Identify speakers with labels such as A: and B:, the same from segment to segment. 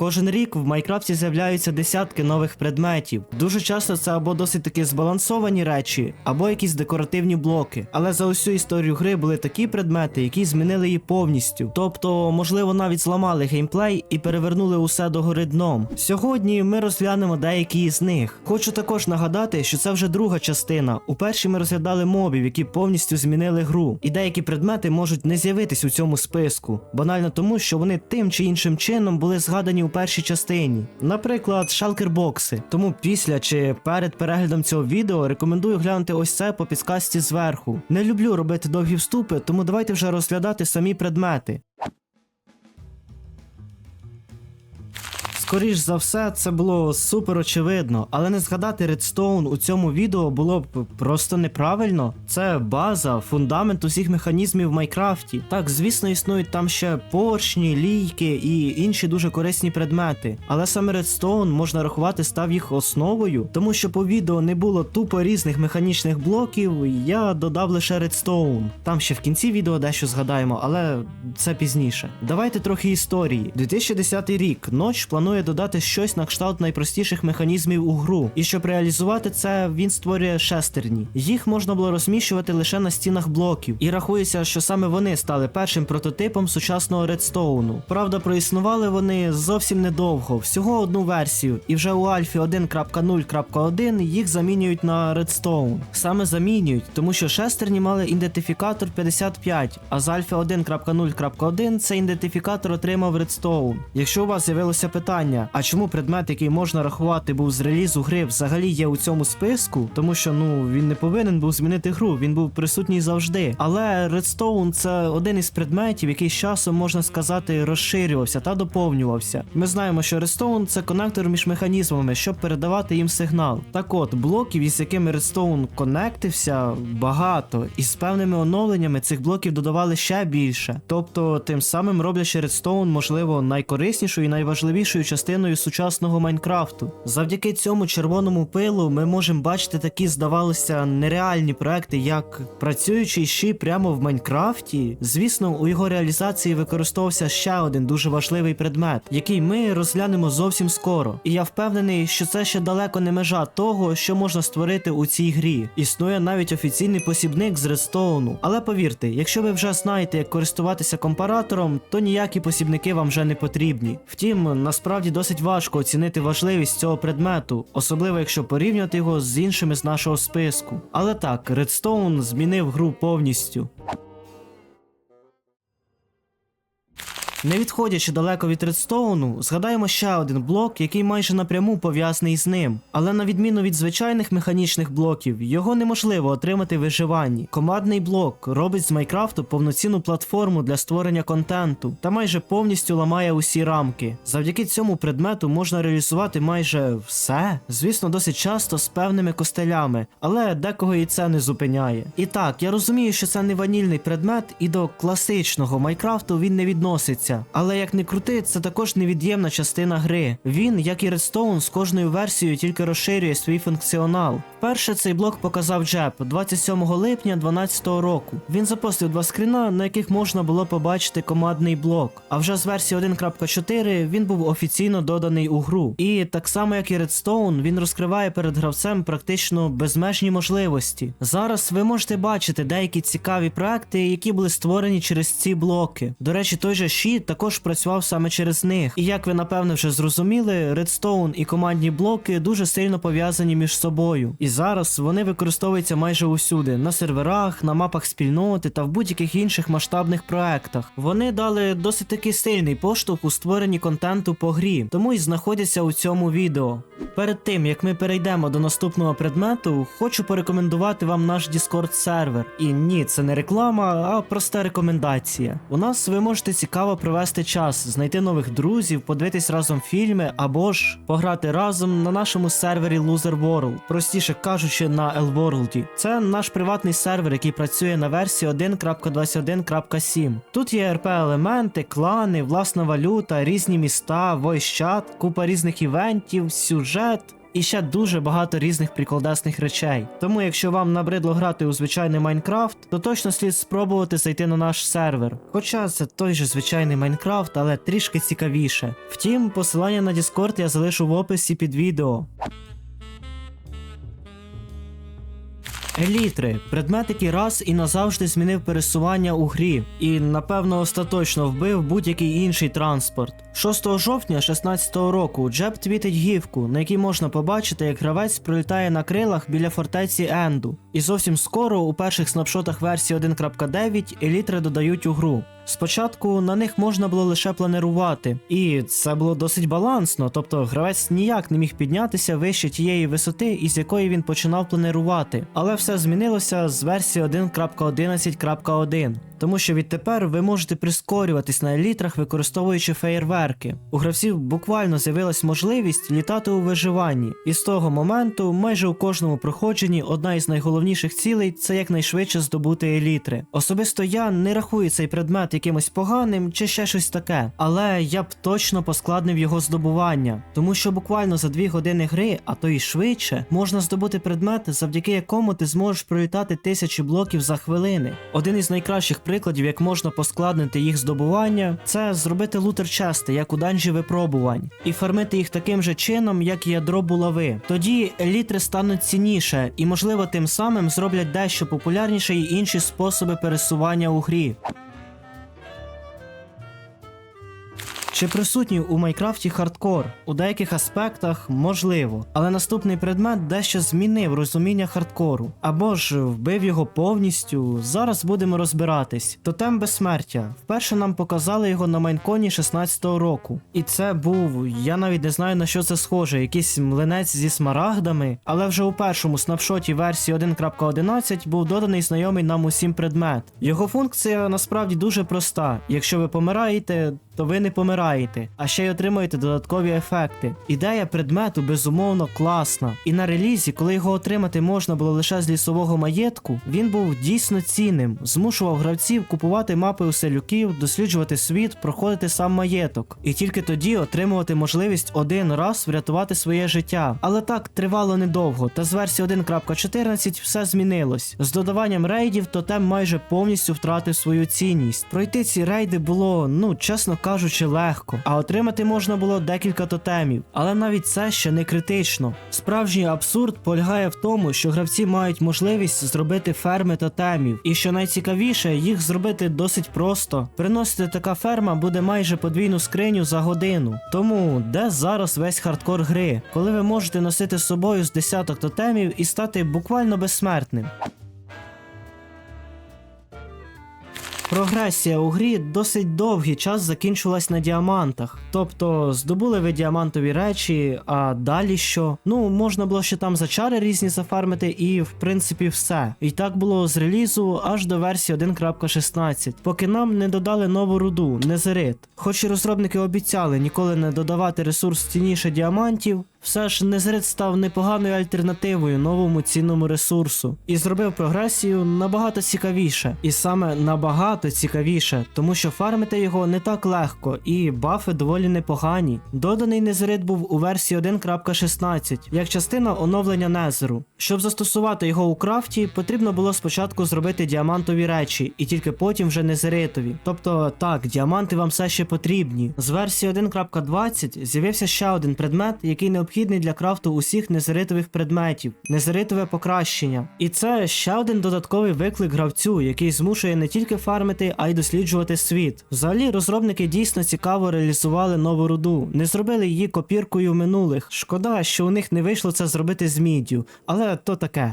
A: Кожен рік в Майнкрафті з'являються десятки нових предметів. Дуже часто це або досить таки збалансовані речі, або якісь декоративні блоки. Але за усю історію гри були такі предмети, які змінили її повністю. Тобто, можливо, навіть зламали геймплей і перевернули усе до гори дном. Сьогодні ми розглянемо деякі із них. Хочу також нагадати, що це вже друга частина. У першій ми розглядали мобів, які повністю змінили гру. І деякі предмети можуть не з'явитись у цьому списку, банально тому, що вони тим чи іншим чином були згадані у першій частині. Наприклад, шалкербокси. Тому після чи перед переглядом цього відео рекомендую глянути ось це по підсказці зверху. Не люблю робити довгі вступи, тому давайте вже розглядати самі предмети. Скоріш за все, це було супер очевидно, але не згадати редстоун у цьому відео було б просто неправильно. Це база, фундамент усіх механізмів в Майкрафті. Так, звісно, існують там ще поршні, лійки і інші дуже корисні предмети. Але саме редстоун можна рахувати став їх основою, тому що по відео не було тупо різних механічних блоків. Я додав лише редстоун. Там ще в кінці відео дещо згадаємо, але це пізніше. Давайте трохи історії. 2010 рік ноч планує додати щось на кшталт найпростіших механізмів у гру. І щоб реалізувати це, він створює шестерні. Їх можна було розміщувати лише на стінах блоків, і рахується, що саме вони стали першим прототипом сучасного редстоуну. Правда, проіснували вони зовсім недовго, всього одну версію, і вже у Альфі 1.0.1 їх замінюють на редстоун. Саме замінюють, тому що шестерні мали ідентифікатор 55, а з Альфи 1.0.1 цей ідентифікатор отримав редстоун. Якщо у вас з'явилося питання, а чому предмет, який можна рахувати, був з релізу гри, взагалі є у цьому списку, тому що ну він не повинен був змінити гру, він був присутній завжди. Але Redstone це один із предметів, який з часом можна сказати розширювався та доповнювався. Ми знаємо, що Redstone – це конектор між механізмами, щоб передавати їм сигнал. Так от, блоків, із якими Redstone конектився, багато, і з певними оновленнями цих блоків додавали ще більше. Тобто, тим самим роблячи Redstone, можливо, найкориснішою і найважливішою частиною сучасного Майнкрафту. Завдяки цьому червоному пилу ми можемо бачити такі, здавалося, нереальні проекти, як працюючий щі прямо в Майнкрафті. Звісно, у його реалізації використовувався ще один дуже важливий предмет, який ми розглянемо зовсім скоро. І я впевнений, що це ще далеко не межа того, що можна створити у цій грі. Існує навіть офіційний посібник з Redstone. Але повірте, якщо ви вже знаєте, як користуватися компаратором, то ніякі посібники вам вже не потрібні. Втім, насправді досить важко оцінити важливість цього предмету, особливо якщо порівнювати його з іншими з нашого списку. Але так, Редстоун змінив гру повністю. Не відходячи далеко від редстоуну, згадаємо ще один блок, який майже напряму пов'язаний з ним. Але на відміну від звичайних механічних блоків, його неможливо отримати в виживанні. Командний блок робить з Майкрафту повноцінну платформу для створення контенту та майже повністю ламає усі рамки. Завдяки цьому предмету можна реалізувати майже все. Звісно, досить часто з певними костелями, але декого і це не зупиняє. І так, я розумію, що це не ванільний предмет, і до класичного Майкрафту він не відноситься. Але як не крути, це також невід'ємна частина гри. Він, як і Redstone, з кожною версією тільки розширює свій функціонал. Вперше цей блок показав Джеб 27 липня 2012 року. Він запостив два скріна, на яких можна було побачити командний блок. А вже з версії 1.4 він був офіційно доданий у гру. І так само, як і Redstone, він розкриває перед гравцем практично безмежні можливості. Зараз ви можете бачити деякі цікаві проекти, які були створені через ці блоки. До речі, той же Щит також працював саме через них. І як ви напевне вже зрозуміли, Redstone і командні блоки дуже сильно пов'язані між собою. І зараз вони використовуються майже усюди: на серверах, на мапах спільноти та в будь-яких інших масштабних проектах. Вони дали досить таки сильний поштовх у створенні контенту по грі, тому і знаходяться у цьому відео. Перед тим як ми перейдемо до наступного предмету, хочу порекомендувати вам наш Discord сервер. І ні, це не реклама, а проста рекомендація. У нас ви можете цікаво провести час, знайти нових друзів, подивитись разом фільми або ж пограти разом на нашому сервері Loser World, простіше кажучи, на L-World. Це наш приватний сервер, який працює на версії 1.21.7. Тут є РП-елементи, клани, власна валюта, різні міста, voice чат, купа різних івентів, сюжет. І ще дуже багато різних приколдесних речей. Тому, якщо вам набридло грати у звичайний Майнкрафт, то точно слід спробувати зайти на наш сервер. Хоча це той же звичайний Майнкрафт, але трішки цікавіше. Втім, посилання на Discord я залишу в описі під відео. Елітри предмет, який раз і назавжди змінив пересування у грі, і напевно остаточно вбив будь-який інший транспорт. 6 жовтня 2016 року Джеб твітить гівку, на якій можна побачити, як гравець пролітає на крилах біля фортеці Енду. І зовсім скоро у перших снапшотах версії 1.9 елітри додають у гру. Спочатку на них можна було лише планирувати, і це було досить балансно, тобто гравець ніяк не міг піднятися вище тієї висоти, із якої він починав планирувати. Але все змінилося з версії 1.11.1, тому що відтепер ви можете прискорюватись на елітрах, використовуючи феєрверки. У гравців буквально з'явилась можливість літати у виживанні, і з того моменту майже у кожному проходженні одна із найголовніших цілей це якнайшвидше здобути елітри. Особисто я не рахую цей предмет якимось поганим чи ще щось таке, але я б точно поскладнив його здобування, тому що буквально за дві години гри, а то й швидше, можна здобути предмет, завдяки якому ти зможеш пролітати тисячі блоків за хвилини. Один із найкращих прикладів, як можна поскладнити їх здобування, це зробити лутер части, як у данжі випробувань, і фармити їх таким же чином, як ядро булави. Тоді елітри стануть цінніше, і можливо тим самим зроблять дещо популярніше й інші способи пересування у грі. Чи присутній у Майкрафті хардкор? У деяких аспектах можливо, але наступний предмет дещо змінив розуміння хардкору, або ж вбив його повністю. Зараз будемо розбиратись. Тотем безсмертя. Вперше нам показали його на майнконі 16-го року. І це був, я навіть не знаю на що це схоже, якийсь млинець зі смарагдами, але вже у першому снапшоті версії 1.11 був доданий знайомий нам усім предмет. Його функція насправді дуже проста. Якщо ви помираєте, то ви не помираєте, а ще й отримуєте додаткові ефекти. Ідея предмету безумовно класна. І на релізі, коли його отримати можна було лише з лісового маєтку, він був дійсно цінним, змушував гравців купувати мапи у селюків, досліджувати світ, проходити сам маєток, і тільки тоді отримувати можливість один раз врятувати своє життя. Але так тривало недовго, та з версії 1.14 все змінилось. З додаванням рейдів тотем майже повністю втратив свою цінність. Пройти ці рейди було, ну чесно кажучи, легко, а отримати можна було декілька тотемів. Але навіть це ще не критично. Справжній абсурд полягає в тому, що гравці мають можливість зробити ферми тотемів, і що найцікавіше, їх зробити досить просто. Приносити така ферма буде майже подвійну скриню за годину. Тому де зараз весь хардкор гри, коли ви можете носити з собою з десяток тотемів і стати буквально безсмертним. Прогресія у грі досить довгий час закінчилась на діамантах. Тобто здобули ви діамантові речі, а далі що? Ну, можна було ще там зачари різні зафармити, і в принципі все. І так було з релізу аж до версії 1.16, поки нам не додали нову руду, незерит. Хоч і розробники обіцяли ніколи не додавати ресурс цінніше діамантів. Все ж Незерит став непоганою альтернативою новому цінному ресурсу і зробив прогресію набагато цікавіше, і саме набагато цікавіше, тому що фармити його не так легко, і бафи доволі непогані. Доданий Незерит був у версії 1.16 як частина оновлення Незеру. Щоб застосувати його у крафті, потрібно було спочатку зробити діамантові речі, і тільки потім вже незеритові. Тобто так, діаманти вам все ще потрібні. З версії 1.20 з'явився ще один предмет, який необхідний для крафту усіх незеритових предметів незеритове покращення. І це ще один додатковий виклик гравцю, який змушує не тільки фармити, а й досліджувати світ. Взагалі, розробники дійсно цікаво реалізували нову руду, не зробили її копіркою минулих. Шкода, що у них не вийшло це зробити з міддю, але то таке.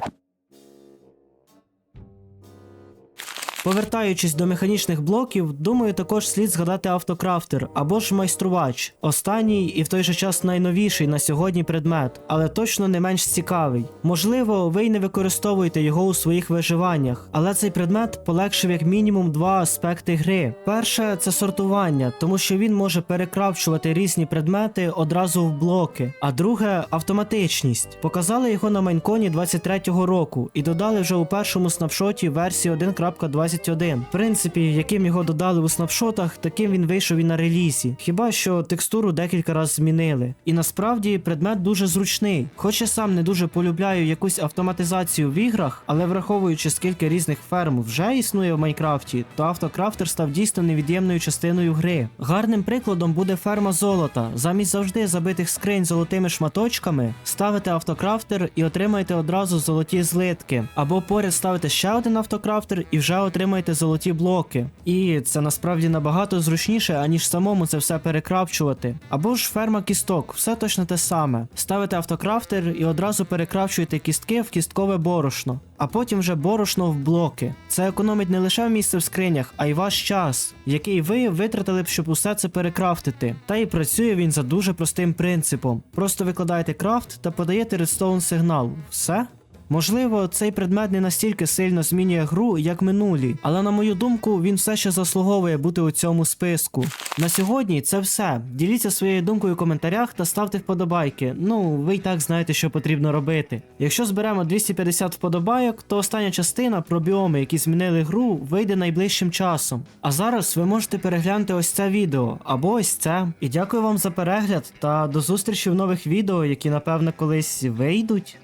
A: Повертаючись до механічних блоків, думаю, також слід згадати автокрафтер або ж майструвач. Останній і в той же час найновіший на сьогодні предмет, але точно не менш цікавий. Можливо, ви й не використовуєте його у своїх виживаннях, але цей предмет полегшив як мінімум два аспекти гри. Перше це сортування, тому що він може перекравчувати різні предмети одразу в блоки. А друге автоматичність. Показали його на майнконі 23-го року і додали вже у першому снапшоті версії 1.20 21. В принципі, яким його додали у снапшотах, таким він вийшов і на релізі. Хіба що текстуру декілька разів змінили. І насправді предмет дуже зручний. Хоч я сам не дуже полюбляю якусь автоматизацію в іграх, але враховуючи скільки різних ферм вже існує в Майнкрафті, то автокрафтер став дійсно невід'ємною частиною гри. Гарним прикладом буде ферма золота. Замість завжди забитих скринь золотими шматочками, ставите автокрафтер і отримаєте одразу золоті злитки. Або поряд ставите ще один автокрафтер і вже отримаєте золоті блоки. І це насправді набагато зручніше, аніж самому це все перекрафчувати. Або ж ферма кісток, все точно те саме. Ставите автокрафтер і одразу перекрафчуєте кістки в кісткове борошно, а потім вже борошно в блоки. Це економить не лише місце в скринях, а й ваш час, який ви витратили б, щоб усе це перекрафтити. Та і працює він за дуже простим принципом: просто викладаєте крафт та подаєте редстоун сигнал. Все. Можливо, цей предмет не настільки сильно змінює гру, як минулі, але на мою думку, він все ще заслуговує бути у цьому списку. На сьогодні це все. Діліться своєю думкою в коментарях та ставте вподобайки. Ну, ви й так знаєте, що потрібно робити. Якщо зберемо 250 вподобайок, то остання частина про біоми, які змінили гру, вийде найближчим часом. А зараз ви можете переглянути ось це відео або ось це. І дякую вам за перегляд та до зустрічі в нових відео, які напевно колись вийдуть.